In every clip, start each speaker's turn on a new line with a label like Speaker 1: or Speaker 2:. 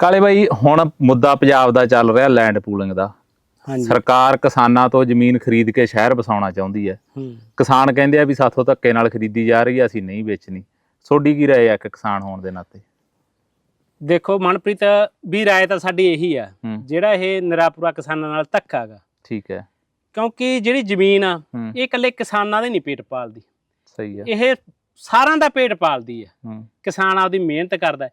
Speaker 1: ਕਾਲੇ ਬਾਈ ਹੁਣ ਮੁੱਦਾ ਪੰਜਾਬ ਦਾ ਚੱਲ ਰਿਹਾ ਲੈਂਡ ਪੂਲਿੰਗ ਦਾ।
Speaker 2: ਹਾਂਜੀ।
Speaker 1: ਸਰਕਾਰ ਕਿਸਾਨਾਂ ਤੋਂ ਜ਼ਮੀਨ ਖਰੀਦ ਕੇ ਸ਼ਹਿਰ ਵਸਾਉਣਾ ਚਾਹੁੰਦੀ ਹੈ। ਕਿਸਾਨ ਕਹਿੰਦੇ ਆ ਵੀ ਸਾਥੋਂ ਧੱਕੇ ਨਾਲ ਖਰੀਦੀ ਜਾ ਰਹੀ ਹੈ ਅਸੀਂ ਨਹੀਂ ਵੇਚਣੀ। ਤੁਹਾਡੀ ਕੀ ਰਾਏ ਹੈ ਇੱਕ ਕਿਸਾਨ ਹੋਣ ਦੇ ਨਾਤੇ?
Speaker 2: ਦੇਖੋ ਮਨਪ੍ਰੀਤ ਵੀ ਰਾਏ ਤਾਂ ਸਾਡੀ ਇਹੀ ਆ। ਜਿਹੜਾ ਇਹ ਨਿਰਾਪੁਰਾ ਕਿਸਾਨਾਂ ਨਾਲ ਧੱਕਾ ਹੈਗਾ
Speaker 1: ਠੀਕ ਹੈ।
Speaker 2: ਕਿਉਂਕਿ ਜਿਹੜੀ ਜ਼ਮੀਨ ਆ ਇਹ ਇਕੱਲੇ ਕਿਸਾਨਾਂ ਦੇ ਨਹੀਂ ਪੇਟ ਪਾਲਦੀ।
Speaker 1: ਸਹੀ ਹੈ।
Speaker 2: ਇਹ ਸਾਰਿਆਂ ਦਾ ਪੇਟ ਪਾਲਦੀ ਹੈ। ਕਿਸਾਨ ਆਪਦੀ ਮਿਹਨਤ ਕਰਦਾ।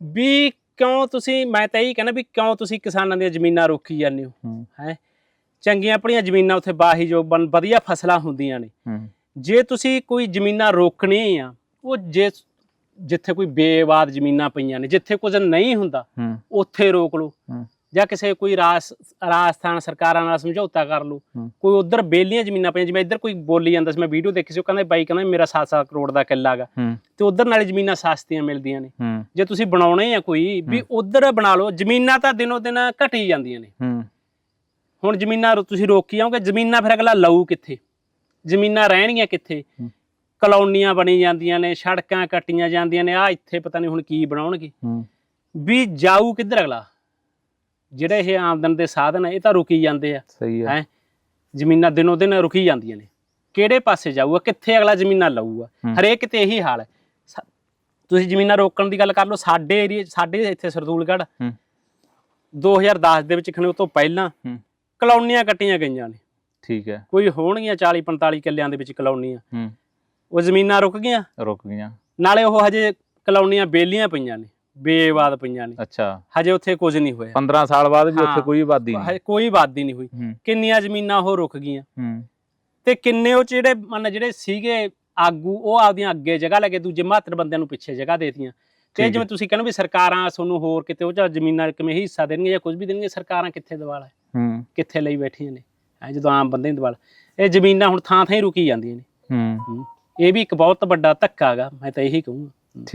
Speaker 2: ਵੀ ਕਿਉਂ ਤੁਸੀਂ ਮੈਂ ਤਾਂ ਇਹੀ ਕਹਿੰਦਾ ਵੀ ਕਿਉਂ ਤੁਸੀਂ ਕਿਸਾਨਾਂ ਦੀਆਂ ਜ਼ਮੀਨਾਂ ਰੋਕੀ ਜਾਂਦੇ ਹੋ?
Speaker 1: ਹੂੰ।
Speaker 2: ਚੰਗੀਆਂ ਆਪਣੀਆਂ ਜ਼ਮੀਨਾਂ ਉੱਥੇ ਬਾਹੀ ਜੋ ਵਧੀਆ ਫਸਲਾਂ ਹੁੰਦੀਆਂ ਨੇ। ਜੇ ਤੁਸੀਂ ਕੋਈ ਜ਼ਮੀਨਾਂ ਰੋਕਣੀ ਆ ਉਹ ਜੇ ਜਿੱਥੇ ਕੋਈ ਬੇਵਾਦ ਜ਼ਮੀਨਾਂ ਪਈਆਂ ਨੇ ਜਿੱਥੇ ਕੁਝ ਨਹੀਂ ਹੁੰਦਾ ਉੱਥੇ ਰੋਕ ਲਓ। ਜਾਂ ਕਿਸੇ ਕੋਈ ਰਾਜ ਰਾਜਸਥਾਨ ਸਰਕਾਰਾਂ ਨਾਲ ਸਮਝੌਤਾ ਕਰ
Speaker 1: ਹੂੰ।
Speaker 2: ਕੋਈ ਉਧਰ ਬੇਲੀਆਂ ਜ਼ਮੀਨਾਂ ਪਈਆਂ ਜਿਵੇਂ ਇੱਧਰ ਕੋਈ ਬੋਲੀ ਜਾਂਦਾ ਸੀ ਮੈਂ ਵੀਡੀਓ ਦੇਖੀ ਸੀ ਉਹ ਕਹਿੰਦਾ ਬਾਈ ਕਹਿੰਦਾ ਮੇਰਾ 7-7 ਕਰੋੜ ਦਾ ਕਿੱਲਾ ਹੈਗਾ
Speaker 1: ਹੂੰ।
Speaker 2: ਤੇ ਉਧਰ ਨਾਲੇ ਜ਼ਮੀਨਾਂ ਸਸਤੀਆਂ ਮਿਲਦੀਆਂ ਨੇ। ਜੇ ਤੁਸੀਂ ਬਣਾਉਣੇ ਆ ਕੋਈ ਵੀ ਉਧਰ ਬਣਾ ਲਓ ਜ਼ਮੀਨਾਂ ਤਾਂ ਦਿਨੋ ਦਿਨ ਘਟੀ ਜਾਂਦੀਆਂ ਨੇ। ਹੁਣ ਜ਼ਮੀਨਾਂ ਤੁਸੀਂ ਰੋਕੀ ਆਓਗੇ ਜ਼ਮੀਨਾਂ ਫਿਰ ਅਗਲਾ ਲਊ ਕਿੱਥੇ? ਜ਼ਮੀਨਾਂ ਰਹਿਣਗੀਆਂ ਕਿੱਥੇ। ਕਲੋਨੀਆਂ ਬਣੀ ਜਾਂਦੀਆਂ ਨੇ ਸੜਕਾਂ ਕੱਟੀਆਂ ਜਾਂਦੀਆਂ ਨੇ ਆ ਇੱਥੇ ਪਤਾ ਨਹੀਂ ਹੁਣ ਕੀ ਬਣਾਉਣਗੇ। ਵੀ ਜਾਊ ਕਿੱਧਰ ਅਗਲਾ? ਜਿਹੜੇ ਇਹ ਆਮਦਨ ਦੇ ਸਾਧਨ ਆ ਇਹ ਤਾਂ ਰੁਕੀ ਜਾਂਦੇ ਆ।
Speaker 1: ਸਹੀ ਹੈ
Speaker 2: ਹੈ? ਜ਼ਮੀਨਾਂ ਦਿਨੋ ਦਿਨ ਰੁਕੀ ਜਾਂਦੀਆਂ ਨੇ। ਕਿਹੜੇ ਪਾਸੇ ਜਾਊਗਾ ਕਿੱਥੇ ਅਗਲਾ ਜ਼ਮੀਨਾਂ ਲਊਗਾ। ਹਰੇਕ ਕਿਤੇ ਇਹੀ ਹਾਲ ਹੈ। ਸਾ- ਤੁਸੀਂ ਜ਼ਮੀਨਾਂ ਰੋਕਣ ਦੀ ਗੱਲ ਕਰ ਲਓ ਸਾਡੇ ਏਰੀਆ ਸਾਡੇ ਇੱਥੇ ਸਰਦੂਲਗੜ੍ਹ।
Speaker 1: ਹੂੰ।
Speaker 2: 2010 ਦੇ ਵਿੱਚ ਖਣੇ ਉਹ ਤੋਂ ਪਹਿਲਾਂ
Speaker 1: ਹੂੰ।
Speaker 2: ਕਲੋਨੀਆਂ ਕੱਟੀਆਂ ਗਈਆਂ ਨੇ।
Speaker 1: ਠੀਕ ਹੈ।
Speaker 2: ਕੋਈ ਹੋਣਗੀਆਂ 40 45 ਕਿੱਲਿਆਂ ਦੇ ਵਿੱਚ ਕਲੋਨੀਆਂ।
Speaker 1: ਹੂੰ।
Speaker 2: ਉਹ ਜ਼ਮੀਨਾਂ ਰੁਕ ਗਈਆਂ।
Speaker 1: ਰੁਕ ਗਈਆਂ।
Speaker 2: ਨਾਲੇ ਉਹ ਹਜੇ ਕਲੋਨੀਆਂ ਬੇਲੀਆਂ ਪਈਆਂ ਨੇ। ਬੇਵਾਦ ਪਈਆਂ ਨੇ।
Speaker 1: ਅੱਛਾ।
Speaker 2: ਹਜੇ ਉੱਥੇ ਕੁਝ ਨਹੀਂ ਹੋਇਆ।
Speaker 1: 15 ਸਾਲ ਬਾਅਦ ਵੀ ਉੱਥੇ। ਕੋਈ ਆਬਾਦੀ ਨਹੀਂ।
Speaker 2: ਹਜੇ ਕੋਈ ਆਬਾਦੀ ਨਹੀਂ ਹੋਈ। ਕਿੰਨੀਆਂ ਜ਼ਮੀਨਾਂ ਉਹ ਰੁਕ ਗਈਆਂ।
Speaker 1: ਹੂੰ।
Speaker 2: ਤੇ ਕਿੰਨੇ ਉਹ ਜਿਹੜੇ ਮੰਨ ਜਿਹੜੇ ਸੀਗੇ ਆਗੂ ਉਹ ਆਪਦੀਆਂ ਅੱਗੇ ਜਗ੍ਹਾ ਲੈ ਕੇ ਦੂਜੇ ਮਹੱਤਰ ਬੰਦਿਆਂ ਨੂੰ ਪਿੱਛੇ ਜਗ੍ਹਾ ਦੇਤੀਆਂ। ਤੇ। ਜਿਵੇਂ ਤੁਸੀਂ ਕਹਿੰਦੇ ਵੀ ਸਰਕਾਰਾਂ ਤੁਹਾਨੂੰ ਹੋਰ ਕਿਤੇ ਉਹ 'ਚ ਜ਼ਮੀਨਾਂ ਕਿਵੇਂ ਹਿੱਸਾ ਦੇਣਗੀਆਂ ਜਾਂ ਕੁਝ ਵੀ ਦੇਣਗੀਆਂ ਸਰਕਾਰਾਂ ਕਿੱਥੇ ਦਵਾਲਾ
Speaker 1: ਹੂੰ?
Speaker 2: ਕਿੱਥੇ ਲਈ ਬੈਠੀਆਂ ਨੇ? ਐ ਜਦੋਂ ਆਮ ਬੰਦੇ ਨੂੰ ਦਵਾਲਾ। ਇਹ ਜ਼ਮੀਨਾਂ ਹੁਣ ਥਾਂ ਥਾਂ ਹੀ ਰੁਕੀ ਜਾਂਦੀਆਂ ਨੇ।
Speaker 1: ਹੂੰ।
Speaker 2: ਹੂੰ। ਇਹ ਵੀ ਇੱਕ ਬਹੁਤ ਵੱਡਾ ਧੱਕਾ ਹੈਗਾ ਮੈਂ ਤਾਂ ਇਹੀ ਕਹੂੰਗਾ।